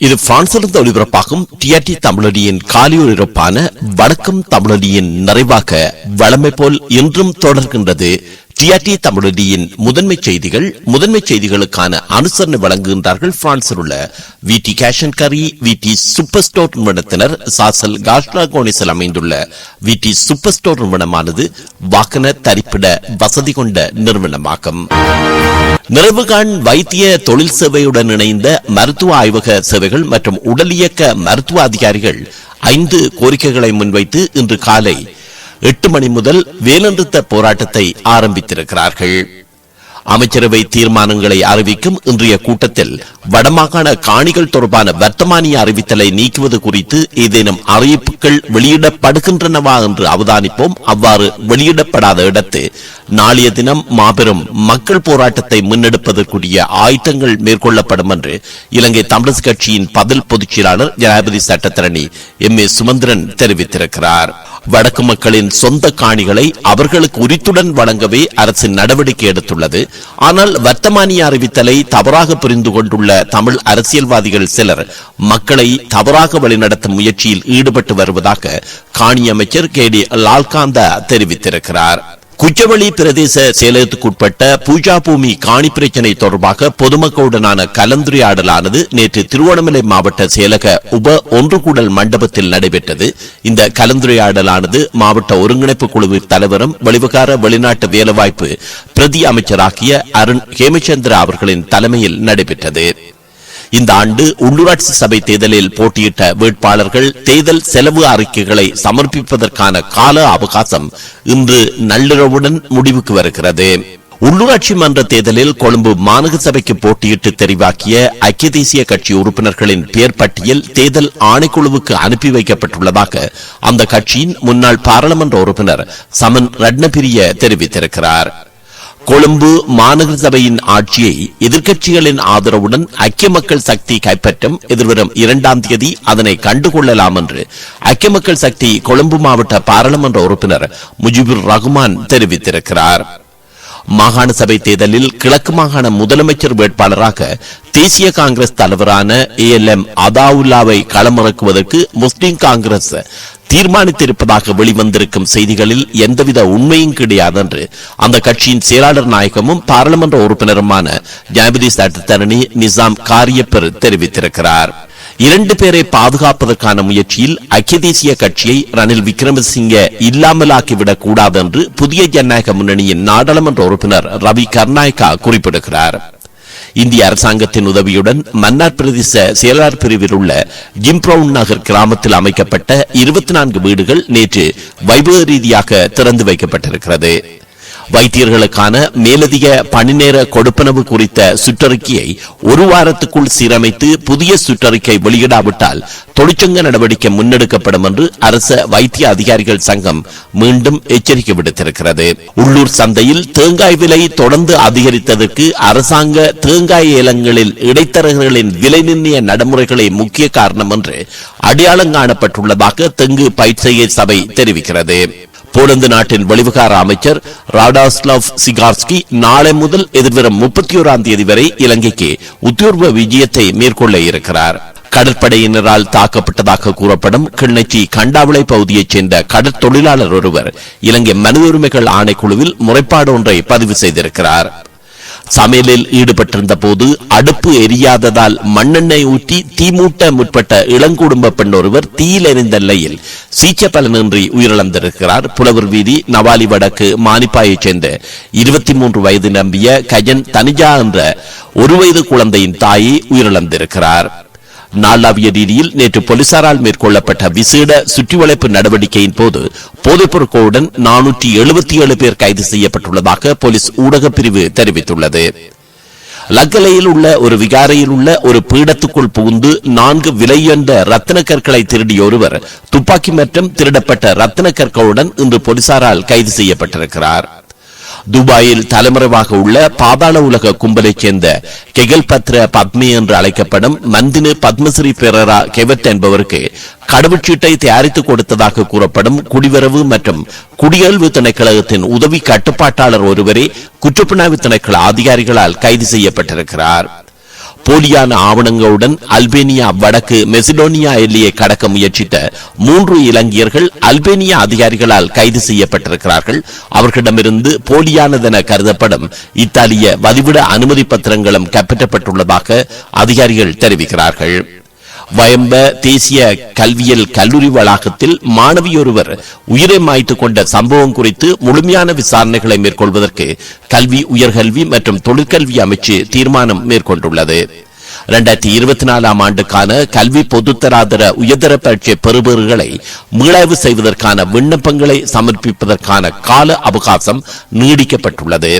இது பிரான்சிலிருந்து ஒளிபரப்பாகும் டிஆர்டி தமிழடியின் காலி வணக்கம் தமிழடியின் நிறைவாக வளமை போல் இன்றும் தொடர்கின்றது டிஆர்டி தமிழடியின் முதன்மை செய்திகள் முதன்மை செய்திகளுக்கான அனுசரணை வழங்குகின்றார்கள் பிரான்சில் உள்ள V T cash and carry V T super store நிறுவனத்தினர் சாசல் காஷ்லா கோனிஸில் அமைந்துள்ள வி டி சூப்பர் ஸ்டோர் நிறுவனமானது வாகன தரிப்பிட வசதி கொண்ட நிறுவனமாகும். நிறைவுகாண் வைத்திய தொழில் சேவையுடன் இணைந்த மருத்துவ ஆய்வக சேவைகள் மற்றும் உடல் இயக்க மருத்துவ அதிகாரிகள் ஐந்து கோரிக்கைகளை முன்வைத்து இன்று காலை எட்டு மணி முதல் வேலநிறுத்த போராட்டத்தை ஆரம்பித்திருக்கிறார்கள். அமைச்சரவை தீர்மானங்களை அறிவிக்கும் இன்றைய கூட்டத்தில் வடமாகாண காணிகள் தொடர்பான வர்த்தமானிய அறிவித்தலை நீக்குவது குறித்து ஏதேனும் அறிவிப்புகள் வெளியிடப்படுகின்றனவா என்று அவதானிப்போம். அவ்வாறு வெளியிடப்படாத இடத்து நாளைய தினம் மாபெரும் மக்கள் போராட்டத்தை முன்னெடுப்பதற்குரிய ஆயுத்தங்கள் மேற்கொள்ளப்படும் என்று இலங்கை தமிழரசு கட்சியின் பதில் பொதுச் செயலாளர் ஜனாதிபதி சட்டத்தரணி எம் ஏ சுமந்திரன் தெரிவித்திருக்கிறார். வடக்கு மக்களின் சொந்த காணிகளை அவர்களுக்கு உரித்துடன் வழங்கவே அரசின் நடவடிக்கை எடுத்துள்ளது. ஆனால் வர்த்தமானிய அறிவித்தலை தவறாக புரிந்து கொண்டுள்ள தமிழ் அரசியல்வாதிகள் சிலர் மக்களை தவறாக வழிநடத்தும் முயற்சியில் ஈடுபட்டு வருவதாக காணி அமைச்சர் கே டி லால்காந்தா தெரிவித்திருக்கிறார். குச்சவெளி பிரதேச செயலகத்துக்குட்பட்ட பூஜா பூமி காணி பிரச்சினை தொடர்பாக பொதுமக்களுடனான கலந்துரையாடலானது நேற்று திருவண்ணாமலை மாவட்ட செயலக உப ஒன்றுகூடல் மண்டபத்தில் நடைபெற்றது. இந்த கலந்துரையாடலானது மாவட்ட ஒருங்கிணைப்பு குழுவின் தலைவரும் வெளிவகார வெளிநாட்டு வேலைவாய்ப்பு பிரதி அமைச்சராகிய அருண் ஹேமச்சந்திரா அவர்களின் தலைமையில் நடைபெற்றது. இந்த ஆண்டு உள்ளூராட்சி சபை தேர்தலில் போட்டியிட்ட வேட்பாளர்கள் தேர்தல் செலவு அறிக்கைகளை சமர்ப்பிப்பதற்கான கால அவகாசம் இன்று நள்ளிரவுடன் முடிவுக்கு வருகிறது. உள்ளூராட்சி மன்ற தேர்தலில் கொழும்பு மாநகர சபைக்கு போட்டியிட்டு தெரிவாக்கிய ஐக்கிய தேசிய கட்சி உறுப்பினர்களின் பெயர் பட்டியல் தேர்தல் ஆணைக்குழுவுக்கு அனுப்பி வைக்கப்பட்டுள்ளதாக அந்த கட்சியின் முன்னாள் பாராளுமன்ற உறுப்பினர் சமன் ரட்னபிரிய தெரிவித்திருக்கிறார். கொழும்பு மாநகர சபையின் ஆட்சியை எதிர்க்கட்சிகளின் ஆதரவுடன் ஐக்கிய மக்கள் சக்தி கைப்பற்றும் எதிர்வரும் இரண்டாம் தேதி அதனை கண்டுகொள்ளலாம் என்று ஐக்கிய மக்கள் சக்தி கொழும்பு மாவட்ட பாராளுமன்ற உறுப்பினர் முஜிபுர் ரகுமான் தெரிவித்திருக்கிறார். மாகாண சபை தேர்தலில் கிழக்கு மாகாண முதலமைச்சர் வேட்பாளராக தேசிய காங்கிரஸ் தலைவரான ஏ எல் எம் அதாவுல்லாவை களமிறக்குவதற்கு முஸ்லிம் காங்கிரஸ் தீர்மானித்திருப்பதாக வெளிவந்திருக்கும் செய்திகளில் எந்தவித உண்மையும் கிடையாது என்று அந்த கட்சியின் செயலாளர் நாயகமும் பாராளுமன்ற உறுப்பினருமான ஜனாதிபதி சட்டத்தரணி நிசாம் காரியப்பர் தெரிவித்திருக்கிறார். இரண்டு பேரை பாதுகாப்பதற்கான முயற்சியில் ஐக்கிய தேசிய கட்சியை ரணில் விக்ரமசிங்க இல்லாமலாக்கிவிடக் கூடாது என்று புதிய ஜனநாயக முன்னணியின் நாடாளுமன்ற உறுப்பினர் ரவி கர்நாயக்கா குறிப்பிடுகிறார். இந்திய அரசாங்கத்தின் உதவியுடன் மன்னார் பிரதேச செயலாளர் பிரிவில் உள்ள ஜிம்ப்ரவுன் நகர் கிராமத்தில் அமைக்கப்பட்ட இருபத்தி நான்கு வீடுகள் நேற்று வைபவ ரீதியாக திறந்து வைக்கப்பட்டிருக்கிறது. வைத்தியர்களுக்கான மேலதிக பணிநேர கொடுப்பனவு குறித்த சுற்றறிக்கையை ஒரு வாரத்துக்குள் சீரமைத்து புதிய சுற்றறிக்கை வெளியிடாவிட்டால் தொழிற்சங்க நடவடிக்கை முன்னெடுக்கப்படும் என்று அரச வைத்திய அதிகாரிகள் சங்கம் மீண்டும் எச்சரிக்கை விடுத்திருக்கிறது. உள்ளூர் சந்தையில் தேங்காய் விலை தொடர்ந்து அதிகரித்ததற்கு அரசாங்க தேங்காய் ஏலங்களில் இடைத்தரகர்களின் விலை நிர்ணய நடைமுறைகளை முக்கிய காரணம் என்று அடையாளம் காணப்பட்டுள்ளதாக தெங்கு பயிற்சியை சபை தெரிவிக்கிறது. போலந்து நாட்டின் வெளிவிகார அமைச்சர் ராடாஸ்லாவ் சிகார்ஸ்கி நாளை முதல் எதிர்வரும் முப்பத்தி ஓராம் தேதி வரை இலங்கைக்கு உத்தியோர்வ விஜயத்தை மேற்கொள்ள இருக்கிறார். கடற்படையினரால் தாக்கப்பட்டதாக கூறப்படும் கிண்ணச்சி கண்டாவிளை பகுதியைச் சேர்ந்த கடற்தொழிலாளர் ஒருவர் இலங்கை மனித உரிமைகள் ஆணைக்குழுவில் முறைப்பாடு ஒன்றை பதிவு செய்திருக்கிறார். சமையலில் ஈடுபட்டிருந்த போது அடுப்பு எரியாததால் மண்ணெண்ணெய் ஊற்றி தீமூட்ட முற்பட்ட இளங்குடும்ப பெண் ஒருவர் தீயில் எரிந்த நிலையில் சீச்ச பலனின்றி உயிரிழந்திருக்கிறார். புலவர் வீதி நவாலி வடக்கு மானிப்பாயைச் சேர்ந்த இருபத்தி மூன்று வயது நம்பிய கஜன் தனிஜா என்ற ஒரு வயது குழந்தையின் தாயை உயிரிழந்திருக்கிறார். நாளாவிய ரீதியில் நேற்று போலீசாரால் மேற்கொள்ளப்பட்ட விசேட சுற்றிவளைப்பு நடவடிக்கையின் போது போதைப் பொருட்களுடன் நானூற்றி எழுபத்தி ஏழு பேர் கைது செய்யப்பட்டுள்ளதாக போலீஸ் ஊடகப் பிரிவு தெரிவித்துள்ளது. லக்கலையில் உள்ள ஒரு விகாரையில் உள்ள ஒரு பீடத்துக்குள் புகுந்து நான்கு விலையுயர்ந்த ரத்தின கற்களை திருடிய ஒருவர் துப்பாக்கி மற்றும் திருடப்பட்ட ரத்தின கற்களுடன் இன்று போலீசாரால் கைது செய்யப்பட்டிருக்கிறார். துபாயில் தலைமறைவாக உள்ள பாதாள உலக கும்பலைச் சேர்ந்த கெகல் பத்ர பத்மி என்று அழைக்கப்படும் மந்தினு பத்மஸ்ரீ பெரரா கெவட் என்பவருக்கு கடவுச்சீட்டை தயாரித்து கொடுத்ததாக கூறப்படும் குடிவரவு மற்றும் குடியல்வு திணைக்களகத்தின் உதவி கட்டுப்பாட்டாளர் ஒருவரே குற்றப்புலனாய்வு திணைக்கள அதிகாரிகளால் கைது செய்யப்பட்டிருக்கிறார். போலியான ஆவணங்களுடன் அல்பேனியா வடக்கு மெசிடோனியா எல்லையை கடக்க முயற்சித்த மூன்று இலங்கையர்கள் அல்பேனியா அதிகாரிகளால் கைது செய்யப்பட்டிருக்கிறார்கள். அவர்களிடமிருந்து போலியானதென கருதப்படும் இத்தாலிய வதிவிட அனுமதி பத்திரங்களும் கைப்பற்றப்பட்டுள்ளதாக அதிகாரிகள் தெரிவிக்கிறார்கள். வயம்ப தேசிய கல்வியல் கல்லூரி வளாகத்தில் மாணவியொருவர் உயிரை மாய்த்து கொண்ட சம்பவம் குறித்து முழுமையான விசாரணைகளை மேற்கொள்வதற்கு கல்வி உயர்கல்வி மற்றும் தொழிற்கல்வி அமைச்சு தீர்மானம் மேற்கொண்டுள்ளது. இரண்டாயிரத்தி இருபத்தி நாலாம் ஆண்டுக்கான கல்வி பொதுத்தராதர உயர்தர பரீட்சை பெறுபவர்களை மீளாய்வு செய்வதற்கான விண்ணப்பங்களை சமர்ப்பிப்பதற்கான கால அவகாசம் நீடிக்கப்பட்டுள்ளது.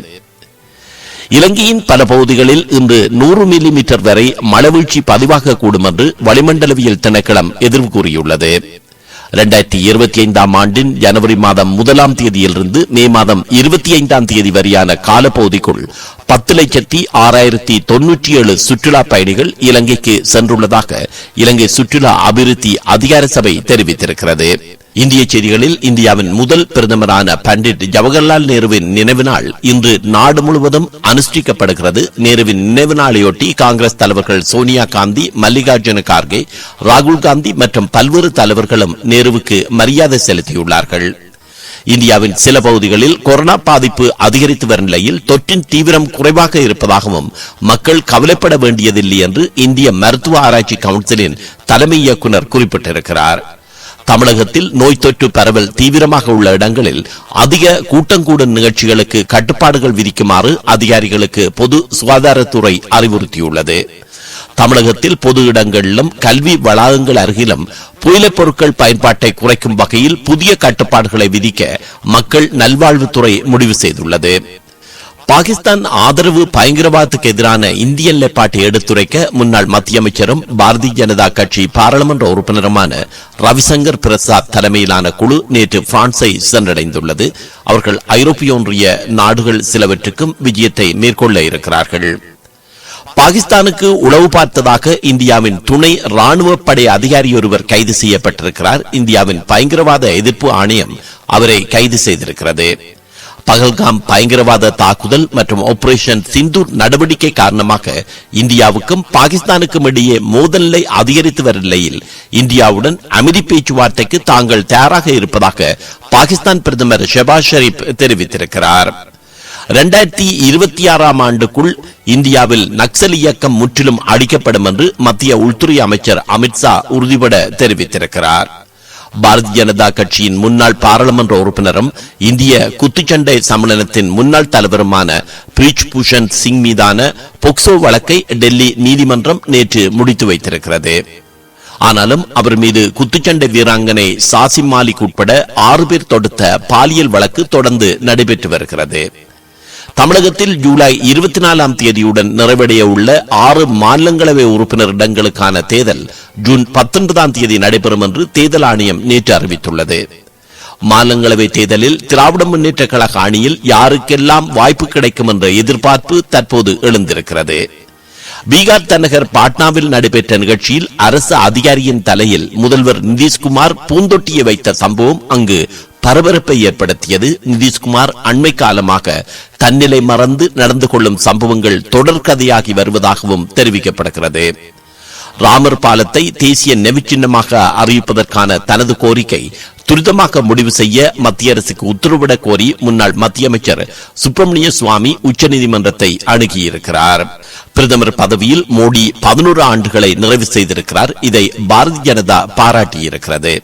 இலங்கையின் பல பகுதிகளில் இன்று நூறு மில்லி மீட்டர் வரை மழவீழ்ச்சி பதிவாகக்கூடும் என்று வளிமண்டலவியல் திணைக்களம் எதிர்வு கூறியுள்ளது. இரண்டாயிரத்தி இருபத்தி ஐந்தாம் ஆண்டின் ஜனவரி மாதம் முதலாம் தேதியிலிருந்து மே மாதம் இருபத்தி ஐந்தாம் தேதி வரையான காலப்பகுதிக்குள் பத்து லட்சத்தி ஆறாயிரத்தி தொன்னூற்றி ஏழு சுற்றுலா பயணிகள் இலங்கைக்கு சென்றுள்ளதாக இலங்கை சுற்றுலா அபிவிருத்தி அதிகார சபை தெரிவித்திருக்கிறது. இந்திய செய்திகளில் இந்தியாவின் முதல் பிரதமரான பண்டிட் ஜவஹர்லால் நேருவின் நினைவு நாள் இன்று நாடு முழுவதும் அனுஷ்டிக்கப்படுகிறது. நேருவின் நினைவு நாளையொட்டி காங்கிரஸ் தலைவர்கள் சோனியா காந்தி மல்லிகார்ஜுன கார்கே ராகுல் காந்தி மற்றும் பல்வேறு தலைவர்களும் நேருவுக்கு மரியாதை செலுத்தியுள்ளார்கள். இந்தியாவின் சில பகுதிகளில் கொரோனா பாதிப்பு அதிகரித்து வரும் நிலையில் தொற்றின் தீவிரம் குறைவாக இருப்பதாகவும் மக்கள் கவலைப்பட வேண்டியதில்லை என்று இந்திய மருத்துவ ஆராய்ச்சி கவுன்சிலின் தலைமை இயக்குநர் குறிப்பிட்டிருக்கிறார். தமிழகத்தில் நோய் தொற்று பரவல் தீவிரமாக உள்ள இடங்களில் அதிக கூட்டங்கூடும் நிகழ்ச்சிகளுக்கு கட்டுப்பாடுகள் விதிக்குமாறு அதிகாரிகளுக்கு பொது சுகாதாரத்துறை அறிவுறுத்தியுள்ளது. தமிழகத்தில் பொது இடங்களிலும் கல்வி வளாகங்கள் அருகிலும் புயலப் பொருட்கள் பயன்பாட்டை குறைக்கும் வகையில் புதிய கட்டுப்பாடுகளை விதிக்க மக்கள் நல்வாழ்வுத்துறை முடிவு செய்துள்ளது. பாகிஸ்தான் ஆதரவு பயங்கரவாதத்துக்கு எதிரான இந்திய நிலைப்பாட்டை எடுத்துரைக்க முன்னாள் மத்திய அமைச்சரும் பாரதிய ஜனதா கட்சி பாராளுமன்ற உறுப்பினருமான ரவிசங்கர் பிரசாத் தலைமையிலான குழு நேற்று பிரான்சை சென்றடைந்துள்ளது. அவர்கள் ஐரோப்பிய ஒன்றிய நாடுகள் சிலவற்றுக்கும் விஜயத்தை மேற்கொள்ள இருக்கிறார்கள். பாகிஸ்தானுக்கு உளவு பார்த்ததாக இந்தியாவின் துணை ராணுவ படை அதிகாரி ஒருவர் கைது செய்யப்பட்டிருக்கிறார். இந்தியாவின் பயங்கரவாத எதிர்ப்பு ஆணையம் அவரை கைது செய்திருக்கிறது. பகல்காம் பயங்கரவாத தாக்குதல் மற்றும் ஆபரேஷன் சிந்தூர் நடவடிக்கை காரணமாக இந்தியாவுக்கும் பாகிஸ்தானுக்கும் இடையே மோதல் நிலை அதிகரித்து வரும் நிலையில் இந்தியாவுடன் அமைதி பேச்சுவார்த்தைக்கு தாங்கள் தயாராக இருப்பதாக பாகிஸ்தான் பிரதமர் ஷெபாஸ் ஷெரீப் தெரிவித்திருக்கிறார். இரண்டாயிரத்தி இருபத்தி ஆறாம் ஆண்டுக்குள் இந்தியாவில் நக்சல் இயக்கம் முற்றிலும் அழிக்கப்படும் என்று மத்திய உள்துறை அமைச்சர் அமித்ஷா உறுதிபட தெரிவித்திருக்கிறார். பாரதிய ஜனதா கட்சியின் முன்னாள் பாராளுமன்ற உறுப்பினரும் இந்திய குத்துச்சண்டை சம்மேளனத்தின் முன்னாள் தலைவருமான பிரீச் பூஷன் சிங் மீதான பொக்சோ வழக்கை டெல்லி நீதிமன்றம் நேற்று முடித்து வைத்திருக்கிறது. ஆனாலும் அவர் மீது குத்துச்சண்டை வீராங்கனை சாசி மாலிக் உட்பட ஆறு பேர் தொடுத்த பாலியல் வழக்கு தொடர்ந்து நடைபெற்று வருகிறது. தமிழகத்தில் ஜூலை இருபத்தி நாலாம் தேதியுடன் நிறைவடைய உள்ள ஆறு மாநிலங்களவை உறுப்பினர் இடங்களுக்கான தேர்தல் ஜூன் பத்தொன்பதாம் தேதி நடைபெறும் என்று தேர்தல் ஆணையம் நேற்று அறிவித்துள்ளது. மாநிலங்களவை தேர்தலில் திராவிட முன்னேற்ற கழக அணியில் யாருக்கெல்லாம் வாய்ப்பு கிடைக்கும் என்ற எதிர்பார்ப்பு தற்போது எழுந்திருக்கிறது. பீகார் தலைநகர் பாட்னாவில் நடைபெற்ற நிகழ்ச்சியில் அரசு அதிகாரியின் தலையில் முதல்வர் நிதிஷ்குமார் பூந்தொட்டியை வைத்த சம்பவம் அங்கு பரபரப்பை ஏற்படுத்தியது நிதிஷ்குமார். அண்மை காலமாக தன்னிலை மறந்து நடந்து கொள்ளும் சம்பவங்கள் தொடர்கதையாகி வருவதாகவும் தெரிவிக்கப்படுகிறது. ராமர் பாலத்தை தேசிய நெவிச்சின்னமாக அறிவிப்பதற்கான தனது கோரிக்கை துரிதமாக முடிவு செய்ய மத்திய அரசுக்கு உத்தரவிட கோரி முன்னாள் மத்திய அமைச்சர் சுப்பிரமணிய சுவாமி உச்சநீதிமன்றத்தை அணுகியிருக்கிறார். பிரதமர் பதவியில் மோடி பதினோரு ஆண்டுகளை நிறைவு செய்திருக்கிறார். இதை பாரதிய ஜனதா பாராட்டியிருக்கிறது.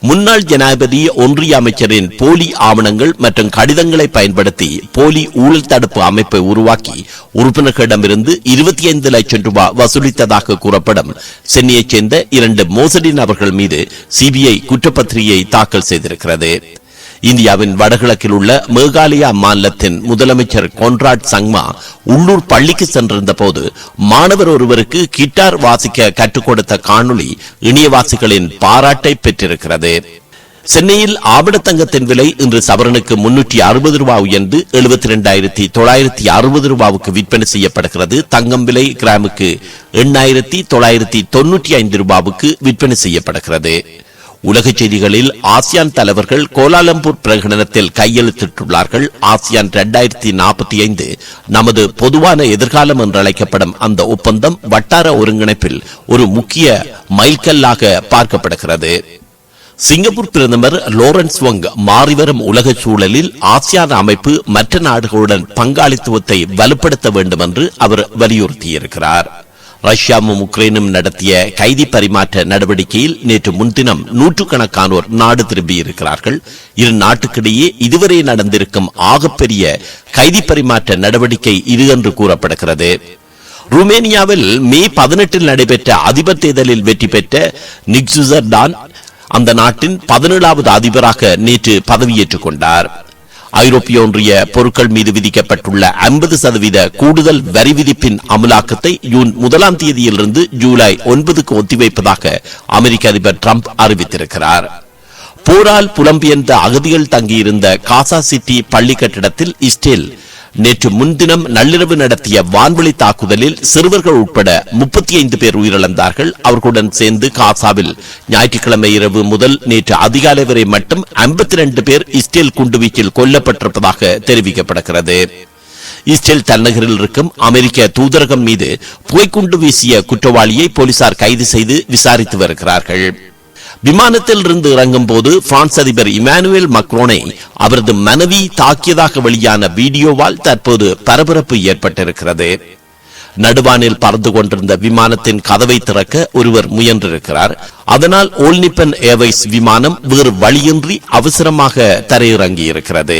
முன்னாள் ஜனாதிபதி ஒன்றிய அமைச்சரின் போலி ஆவணங்கள் மற்றும் கடிதங்களை பயன்படுத்தி போலி ஊழல் தடுப்பு அமைப்பை உருவாக்கி உறுப்பினர்களிடமிருந்து இருபத்தி ஐந்து லட்சம் ரூபாய் வசூலித்ததாக கூறப்படும். சென்னையைச் சேர்ந்த இரண்டு மோசடி நபர்கள் மீது சிபிஐ குற்றப்பத்திரிகை தாக்கல் செய்திருக்கிறது. இந்தியாவின் வடகிழக்கில் உள்ள மேகாலயா மாநிலத்தின் முதலமைச்சர் கொன்ராட் சங்மா உள்ளூர் பள்ளிக்கு சென்றிருந்த போது மாணவர் ஒருவருக்கு கிட்டார் வாசிக்க கற்றுக் கொடுத்த காணொளி இணையவாசிகளின் பாராட்டை பெற்றிருக்கிறது. சென்னையில் ஆபடத்தங்கத்தின் விலை இன்று சவரனுக்கு முன்னூற்றி அறுபது ரூபாய் உயர்ந்து எழுபத்தி ரெண்டாயிரத்தி தொள்ளாயிரத்தி அறுபது ரூபாவுக்கு விற்பனை செய்யப்படுகிறது. தங்கம் விலை கிராமுக்கு எண்ணாயிரத்தி தொள்ளாயிரத்தி தொன்னூற்றி ஐந்து ரூபாவுக்கு விற்பனை செய்யப்படுகிறது. உலக செய்திகளில் ஆசியான் தலைவர்கள் கோலாலம்பூர் பிரகடனத்தில் கையெழுத்திட்டுள்ளார்கள். ஆசியான் இரண்டாயிரத்தி நாற்பத்தி ஐந்து நமது பொதுவான எதிர்காலம் என்று அழைக்கப்படும் அந்த ஒப்பந்தம் வட்டார ஒருங்கிணைப்பில் ஒரு முக்கிய மைல்கல்லாக பார்க்கப்படுகிறது. சிங்கப்பூர் பிரதமர் லோரன்ஸ் வங் மாறிவரும் உலக சூழலில் ஆசியான் அமைப்பு மற்ற நாடுகளுடன் பங்காளித்துவத்தை வலுப்படுத்த வேண்டும் என்று அவர் வலியுறுத்தியிருக்கிறார். ரஷ்யாவும் உக்ரைனும் நடத்திய கைதி பரிமாற்ற நடவடிக்கையில் நேற்று முன்தினம் நூற்றுக்கணக்கானோர் நாடு திரும்பியிருக்கிறார்கள். இரு நாட்டுக்கிடையே இதுவரை நடந்திருக்கும் ஆகப்பெரிய கைதி பரிமாற்ற நடவடிக்கை இது என்று கூறப்படுகிறது. ருமேனியாவில் மே பதினெட்டில் நடைபெற்ற அதிபர் தேர்தலில் வெற்றி பெற்ற நிக்சுசர் டான் அந்த நாட்டின் பதினேழாவது அதிபராக நேற்று பதவியேற்றுக் கொண்டார். ஐரோப்பிய ஒன்றிய பொருட்கள் மீது விதிக்கப்பட்டுள்ள ஐம்பது சதவீத கூடுதல் வரி விதிப்பின் அமலாக்கத்தை ஜூன் முதலாம் தேதியிலிருந்து ஜூலை ஒன்பதுக்கு ஒத்திவைப்பதாக அமெரிக்க அதிபர் டிரம்ப் அறிவித்திருக்கிறார். போரால் புலம்பெயர்ந்த அகதிகள் தங்கியிருந்த காசா சிட்டி பள்ளி கட்டிடத்தில் இஸ்ரேல் நேற்று முன்தினம் நள்ளிரவு நடத்திய வான்வெளி தாக்குதலில் சிறுவர்கள் உட்பட முப்பத்தி ஐந்து பேர் உயிரிழந்தார்கள். அவர்களுடன் சேர்ந்து காசாவில் ஞாயிற்றுக்கிழமை இரவு முதல் நேற்று அதிகாலை வரை மட்டும் ஐம்பத்தி ரெண்டு பேர் இஸ்ரேல் குண்டுவீச்சில் கொல்லப்பட்டிருப்பதாக தெரிவிக்கப்படுகிறது. இஸ்ரேல் தலைநகரில் இருக்கும் அமெரிக்க தூதரகம் மீது புகைக்குண்டு வீசிய குற்றவாளியை போலீசார் கைது செய்து விசாரித்து வருகிறார்கள். விமானத்தில் இருந்து இறங்கும் போது பிரான்ஸ் அதிபர் இமானுவேல் மக்ரோனை அவரது மனைவி தாக்கியதாக வெளியான வீடியோவால் தற்போது பரபரப்பு ஏற்பட்டிருக்கிறது. நடுவானில் பறந்து கொண்டிருந்த விமானத்தின் கதவை திறக்க ஒருவர் முயன்றிருக்கிறார். அதனால் ஓல்னிப்பன் ஏர்வைஸ் விமானம் வேறு வழியின்றி அவசரமாக தரையிறங்கி இருக்கிறது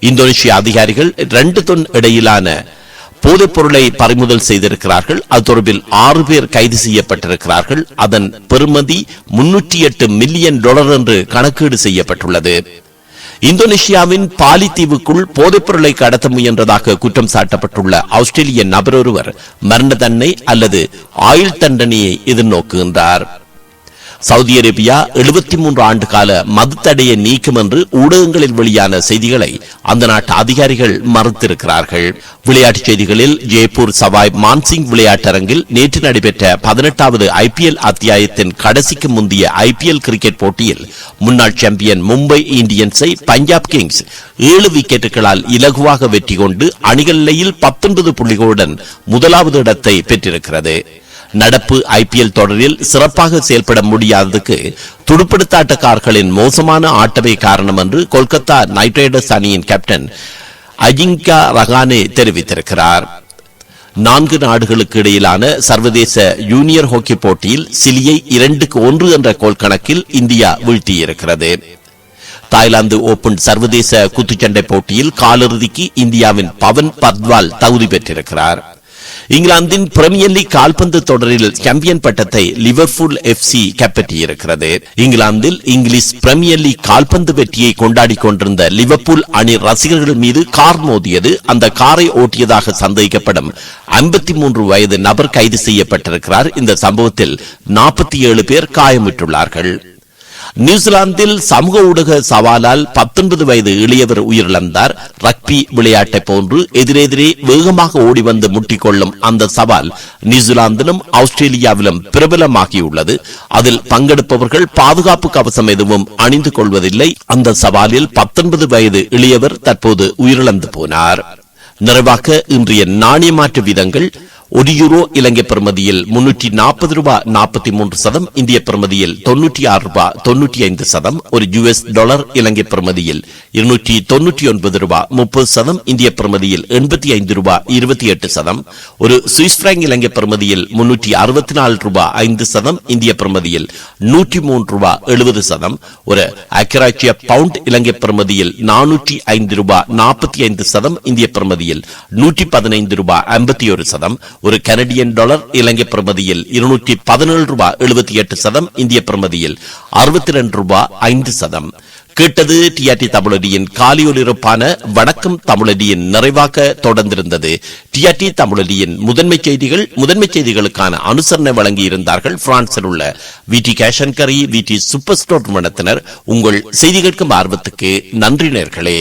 இந்தோனேஷிய அதிகாரிகள் ரெண்டு தொன் இடையிலான போதைப் பொருளை பறிமுதல் செய்திருக்கிறார்கள். அது தொடர்பில் ஆறு பேர் கைது செய்யப்பட்டிருக்கிறார்கள். அதன் பெறுமதி முன்னூற்றி எட்டு மில்லியன் டாலர் என்று கணக்கீடு செய்யப்பட்டுள்ளது. இந்தோனேஷியாவின் பாலித்தீவுக்குள் போதைப் பொருளை கடத்த முயன்றதாக குற்றம் சாட்டப்பட்டுள்ள ஆஸ்திரேலிய நபர் ஒருவர் மரண தண்டனை அல்லது ஆயுள் தண்டனையை எதிர்நோக்குகின்றார். சவுதி அரேபியா எழுபத்தி மூன்று ஆண்டு கால மதுத்தடையை நீக்கும் என்று ஊடகங்களில் வெளியான செய்திகளை அந்த நாட்டு அதிகாரிகள் மறுத்திருக்கிறார்கள். விளையாட்டுச் செய்திகளில் ஜெய்ப்பூர் சவாய் மான்சிங் விளையாட்டரங்கில் நேற்று நடைபெற்ற பதினெட்டாவது ஐபிஎல் அத்தியாயத்தின் கடைசிக்கு முந்தைய ஐபிஎல் கிரிக்கெட் போட்டியில் முன்னாள் சாம்பியன் மும்பை இந்தியன்ஸை பஞ்சாப் கிங்ஸ் ஏழு விக்கெட்டுகளால் இலகுவாக வெற்றி கொண்டு அணிகளில் பத்தொன்பது புள்ளிகளுடன் முதலாவது இடத்தை பெற்றிருக்கிறது. நடப்பு ஐபிஎல் தொடரில் சிறப்பாக செயல்பட முடியாததுக்கு துடுப்படுத்தாட்டக்காரர்களின் மோசமான ஆட்டமே காரணம் என்று கொல்கத்தா நைட் ரைடர்ஸ் அணியின் கேப்டன் அஜிங்கா ரகானே தெரிவித்திருக்கிறார். நான்கு நாடுகளுக்கு இடையிலான சர்வதேச ஜூனியர் ஹாக்கி போட்டியில் சிலியை இரண்டுக்கு ஒன்று என்ற கோல் கணக்கில் இந்தியா வீழ்த்தியிருக்கிறது. தாய்லாந்து ஓபன் சர்வதேச குத்துச்சண்டை போட்டியில் காலிறுதிக்கு இந்தியாவின் பவன் பத்வால் தகுதி பெற்றிருக்கிறார். இங்கிலாந்தின் பிரீமியர் லீக் கால்பந்து தொடரில் சாம்பியன் பட்டத்தை லிவர்பூல் எஃப்சி கைப்பற்றியிருக்கிறது. இங்கிலாந்தில் இங்கிலீஷ் பிரீமியர் லீக் கால்பந்து வெற்றியை கொண்டாடிக் கொண்டிருந்த லிவர்பூல் அணி ரசிகர்கள் மீது கார் மோதியது. அந்த காரை ஓட்டியதாக சந்தேகிக்கப்படும் ஐம்பத்தி மூன்று வயது நபர் கைது செய்யப்பட்டிருக்கிறார். இந்த சம்பவத்தில் நாற்பத்தி ஏழு பேர் காயமிட்டுள்ளார்கள் நியூசிலாந்தில் சமூக ஊடக சவாலால் பத்தொன்பது வயது இளையவர் உயிரிழந்தார். ரக்பி விளையாட்டை போன்று எதிரெதிரே வேகமாக ஓடி வந்து முட்டிக்கொள்ளும் அந்த சவால் நியூசிலாந்திலும் ஆஸ்திரேலியாவிலும் பிரபலமாகியுள்ளது. அதில் பங்கெடுப்பவர்கள் பாதுகாப்பு கவசம் எதுவும் அணிந்து கொள்வதில்லை. அந்த சவாலில் பத்தொன்பது வயது இளையவர் தற்போது உயிரிழந்து போனார். நிறைவாக இன்றைய நாணய மாற்று வீதங்கள் ஒரு யூரோ இலங்கை பெறுமதியில் முன்னூற்றி நாற்பது ரூபாய் நாற்பத்தி மூன்று சதம் இந்திய பெறுமதியில் தொன்னூற்றி ஆறு ரூபாய் தொன்னூற்றி ஐந்து சதம் ஒரு யுஎஸ் டாலர் இலங்கை பெறுமதியில் இருநூற்றி தொன்னூற்றி ஒன்பது ரூபாய் முப்பது சதம் இந்திய பெறுமதியில் எண்பத்தி ஐந்து ரூபாய் இருபத்தி எட்டு சதம் ஒரு சுவிஸ் பிராங்க் இலங்கை பெறுமதியில் முன்னூற்றி அறுபத்தி நாலு ரூபாய் ஐந்து சதம் இந்திய பிரமதியில் நூற்றி மூன்று ரூபாய் எழுபது சதம் ஒரு அக்கராச்சிய பவுண்ட் இலங்கை பெறுமதியில் நானூற்றி ஐந்து ரூபாய் நாற்பத்தி ஐந்து சதம் இந்திய பெறுமதியில் நூற்றி பதினைந்து ரூபாய் ஐம்பத்தி ஒரு சதம் ஒரு கனடியன் டாலர் இலங்கை பிரமதியில் இருநூற்றி பதினேழு ரூபாய் எழுபத்தி எட்டு சதம் இந்திய பிரமதியில் அறுபத்தி ரெண்டு ரூபாய் ஐந்து சதம். கேட்டது டிஆர்டி தமிழடியின் காலியொலிருப்பான வணக்கம் தமிழடியின் நிறைவாக தொடர்ந்திருந்தது. டிஆர்டி தமிழடியின் முதன்மை செய்திகள் முதன்மை செய்திகளுக்கான அனுசரணை வழங்கி இருந்தார்கள் பிரான்சில் உள்ள V T cash and carry V T super store நிறுவனத்தினர். உங்கள் செய்தி கேட்கும் ஆர்வத்துக்கு நன்றி நேர்களே.